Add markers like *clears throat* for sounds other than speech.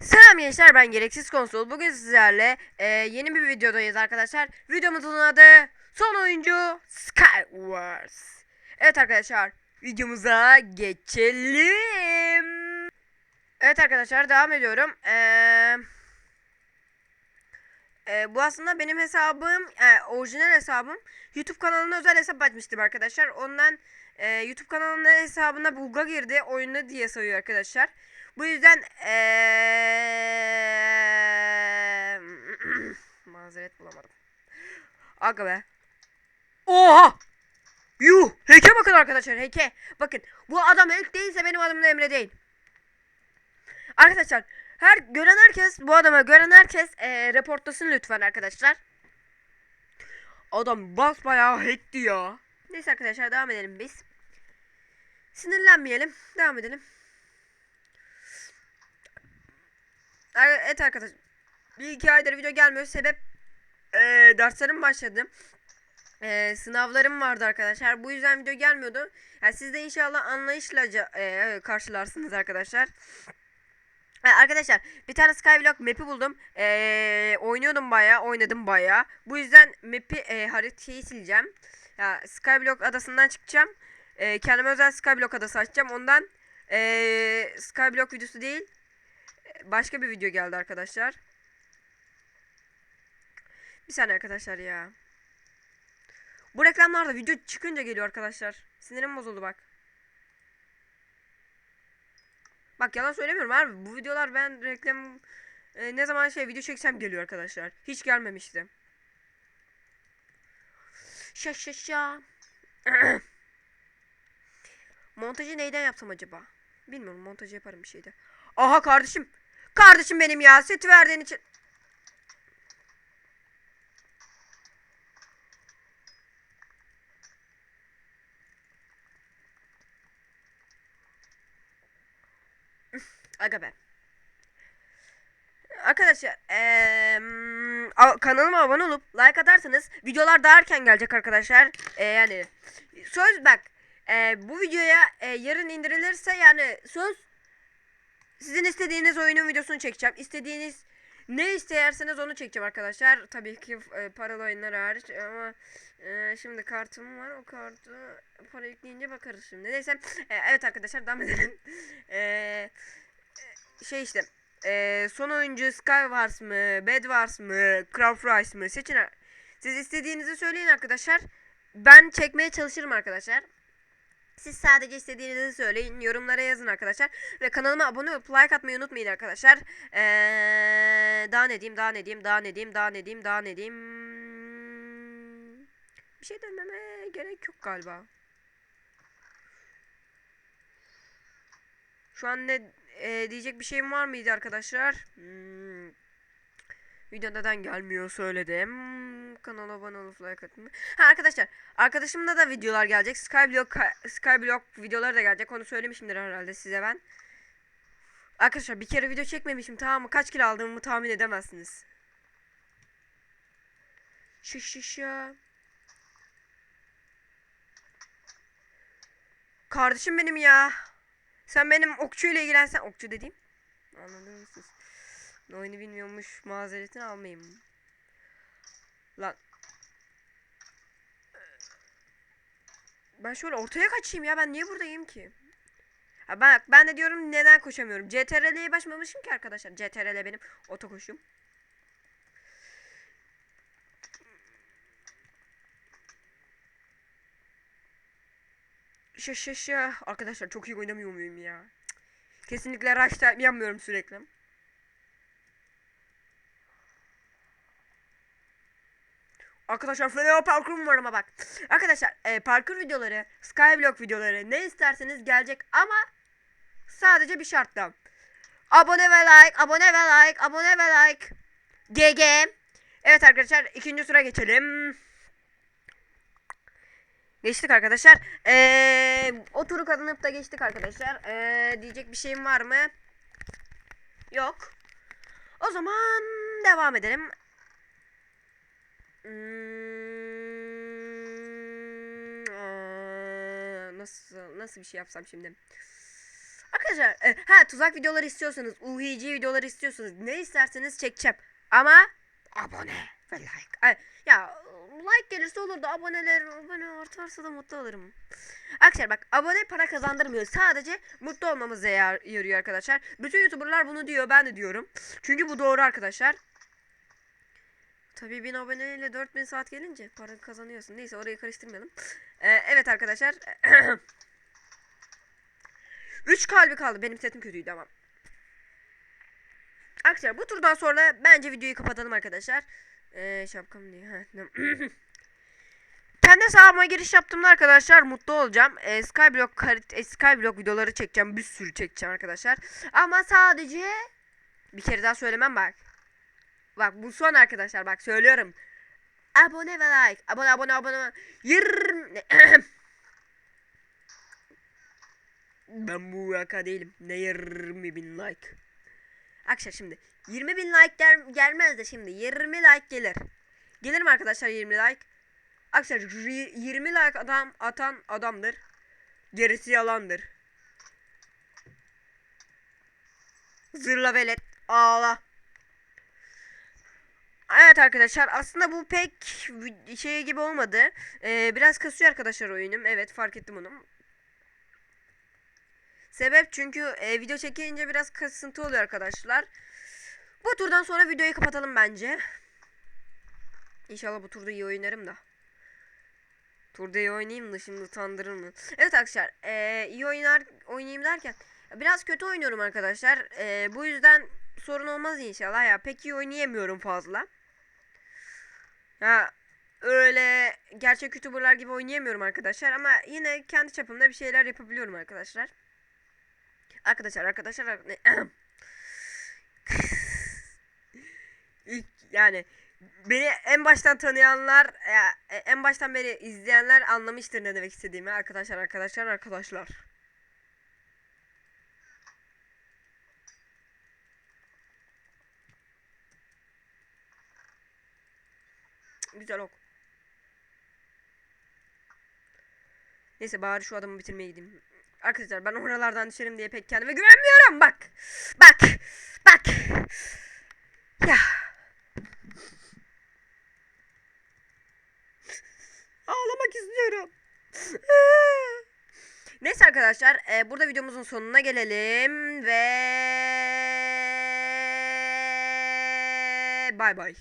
Selam gençler ben Gereksiz Konsol. Bugün sizlerle e, yeni bir videodayız arkadaşlar. Videomuzun adı Son Oyuncu Skywars. Evet arkadaşlar videomuza geçelim. Evet arkadaşlar devam ediyorum. Eee... E, bu aslında benim hesabım, e, orijinal hesabım. YouTube kanalına özel hesap açmıştım arkadaşlar. Ondan e, YouTube kanalının hesabına bug'a girdi, oyunda diye sayıyor arkadaşlar. Bu yüzden e, *clears throat* mazeret bulamadım. Aga be. Oha! Yuh! Heke bakın arkadaşlar, heke. Bakın, bu adam hack değilse benim adım da Emre değil. Arkadaşlar, her gören herkes bu adama gören herkes e, reportlasın lütfen arkadaşlar. Adam basbayağı hackti ya. Neyse arkadaşlar devam edelim biz. Sinirlenmeyelim. Devam edelim. Evet arkadaşlar. Bir iki aydır video gelmiyor. Sebep e, derslerim başladı. E, sınavlarım vardı arkadaşlar. Bu yüzden video gelmiyordu. Yani siz de inşallah anlayışla e, karşılarsınız arkadaşlar. Arkadaşlar bir tane Skyblock map'i buldum. Ee, oynuyordum baya, oynadım baya. Bu yüzden map'i e, haritayı sileceğim. Ya Skyblock adasından çıkacağım. E, kendime özel Skyblock adası açacağım. Ondan e, Skyblock videosu değil. Başka bir video geldi arkadaşlar. Bir saniye arkadaşlar ya. Bu reklamlarda video çıkınca geliyor arkadaşlar. Sinirim bozuldu bak. Bak yalan söylemiyorum abi. Bu videolar ben reklam e, ne zaman şey video çeksem geliyor arkadaşlar. Hiç gelmemişti. Şa şa şa. *clears throat* Montajı neyden yapsam acaba? Bilmiyorum montajı yaparım bir şeyde. Aha kardeşim. Kardeşim benim ya. Seti verdiğin için. Aga be. Arkadaşlar eee, a- kanalıma abone olup like atarsanız videolar daha erken gelecek arkadaşlar. Eee, yani söz bak eee, bu videoya eee, yarın indirilirse yani söz sizin istediğiniz oyunun videosunu çekeceğim. İstediğiniz ne isterseniz onu çekeceğim arkadaşlar. Tabii ki e, paralı oyunlar hariç ama e, şimdi kartım var. O kartı para yükleyince bakarız şimdi. Neyse e, evet arkadaşlar devam edelim. E, şey işte e, son oyuncu Skywars mı, Bedwars mı, Craft Rise mı seçin. Siz istediğinizi söyleyin arkadaşlar. Ben çekmeye çalışırım arkadaşlar. Siz sadece istediğinizi söyleyin. Yorumlara yazın arkadaşlar. Ve kanalıma abone olup like atmayı unutmayın arkadaşlar. Ee, daha ne diyeyim, daha ne diyeyim, daha ne diyeyim, daha ne diyeyim, daha ne diyeyim. Bir şey dememe gerek yok galiba. Şu an ne e, diyecek bir şeyim var mıydı arkadaşlar? Hmm. Video neden gelmiyor söyledim. Kanala abone olup like atın. Ha arkadaşlar arkadaşımda da videolar gelecek. Skyblock Skyblock videoları da gelecek. Onu söylemişimdir herhalde size ben. Arkadaşlar bir kere video çekmemişim tamam mı? Kaç kilo aldığımı tahmin edemezsiniz. Ya. Kardeşim benim ya. Sen benim okçuyla ilgilensen. Okçu dediğim. Anladınız siz. Oyunu bilmiyormuş mazeretini almayayım. Lan. Ben şöyle ortaya kaçayım ya. Ben niye buradayım ki? Ha ben, ben de diyorum neden koşamıyorum. CTRL'ye başlamışım ki arkadaşlar. CTRL benim oto koşum. Şa şa şa. Arkadaşlar çok iyi oynamıyor muyum ya? Kesinlikle rush yapmıyorum sürekli. Arkadaşlar fena parkurum var ama bak. Arkadaşlar e, parkur videoları, skyblock videoları ne isterseniz gelecek ama sadece bir şartla. Abone ve like, abone ve like, abone ve like. GG. Evet arkadaşlar ikinci sıra geçelim. Geçtik arkadaşlar. Ee, o turu kazanıp da geçtik arkadaşlar. Ee, diyecek bir şeyim var mı? Yok. O zaman devam edelim. Hmm, nasıl nasıl bir şey yapsam şimdi? Arkadaşlar Arkadaşlar e, ha tuzak videoları istiyorsanız, UHC videoları istiyorsanız ne isterseniz çekeceğim. Ama abone ve like. Ay, ya like gelirse olur da aboneler abone artarsa da mutlu olurum. Arkadaşlar bak abone para kazandırmıyor. Sadece mutlu olmamıza yar- yarıyor arkadaşlar. Bütün YouTuber'lar bunu diyor. Ben de diyorum. Çünkü bu doğru arkadaşlar. Tabii 1000 aboneyle 4000 saat gelince para kazanıyorsun. Neyse orayı karıştırmayalım. Ee, evet arkadaşlar. *clears throat* 3 kalbi kaldı. Benim setim kötüydü ama. Arkadaşlar bu turdan sonra bence videoyu kapatalım arkadaşlar. Ee, şapkam diye. *clears throat* Kendi hesabıma giriş yaptığımda arkadaşlar mutlu olacağım. Ee, Skyblock, e, Skyblock videoları çekeceğim. Bir sürü çekeceğim arkadaşlar. Ama sadece bir kere daha söylemem bak. Bak bu son arkadaşlar bak söylüyorum. Abone ve like. Abone abone abone. Yirmi. *clears throat* ben bu yaka değilim. Ne 20 bin like. Arkadaşlar şimdi 20 bin like gel gelmez de şimdi 20 like gelir. Gelir mi arkadaşlar 20 like? Arkadaşlar y- 20 like adam atan adamdır. Gerisi yalandır. Zırla velet ağla. Evet arkadaşlar aslında bu pek şey gibi olmadı. Ee, biraz kasıyor arkadaşlar oyunum. Evet fark ettim onu. Sebep çünkü e, video çekince biraz kasıntı oluyor arkadaşlar. Bu turdan sonra videoyu kapatalım bence. İnşallah bu turda iyi oynarım da. Turda iyi oynayayım da şimdi utandırır mı? Evet arkadaşlar e, iyi oynar oynayayım derken biraz kötü oynuyorum arkadaşlar. E, bu yüzden sorun olmaz inşallah ya. Pek iyi oynayamıyorum fazla. Ya öyle gerçek youtuberlar gibi oynayamıyorum arkadaşlar ama yine kendi çapımda bir şeyler yapabiliyorum arkadaşlar. Arkadaşlar arkadaşlar *clears throat* İlk yani beni en baştan tanıyanlar ya, e, en baştan beri izleyenler anlamıştır ne demek istediğimi arkadaşlar arkadaşlar arkadaşlar. Güzel ok. Neyse bari şu adamı bitirmeye gideyim. Arkadaşlar ben oralardan düşerim diye pek kendime güvenmiyorum. Bak. Bak. Bak. Ya. Ağlamak istiyorum. *laughs* Neyse arkadaşlar e, burada videomuzun sonuna gelelim ve bay bay.